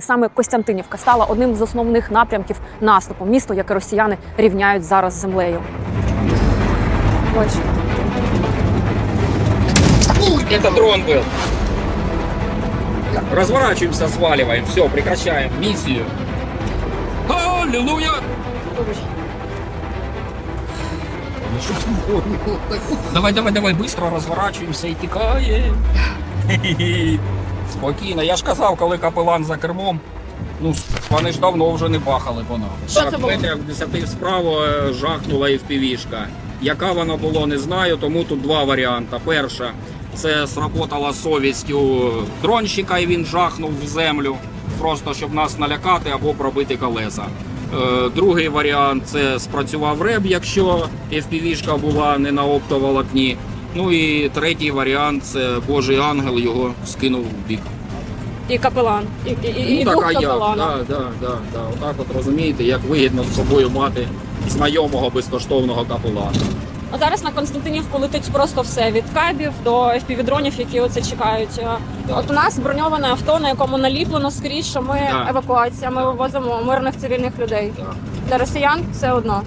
Саме Костянтинівка стала одним з основних напрямків наступу. Місто, яке росіяни рівняють зараз з землею. Ось. Это дрон был. Разворачиваемся, сваливаем. Все, прекращаем миссию. Аллилуйя! Давай, давай, давай, быстро разворачиваемся і тікаємо. Спокійно. Я ж казав, коли капелан за кермом. Ну, вони ж давно вже не бахали по нам. Було? метрів 10 вправо е, жахнула FPV-шка. Яка вона було, не знаю, тому тут два варіанти. Перша, це сработала совістю дронщика, і він жахнув в землю, просто щоб нас налякати або пробити колеса. Е, Другий варіант це спрацював реб, якщо FPV-шка була не на оптоволокні. Ну і третій варіант це Божий ангел його скинув в бік. І капелан, і, і, і, і ну, дух так, а як? Да, да, да, да. Отак от розумієте, як вигідно з собою мати знайомого безкоштовного капелана. А зараз на Константинівку летить просто все від кабів до FPV-дронів, які оце чекають. От у нас броньоване авто, на якому наліплено скрізь, що ми Так. евакуація. Ми вивозимо мирних цивільних людей. Так. Для росіян все одно.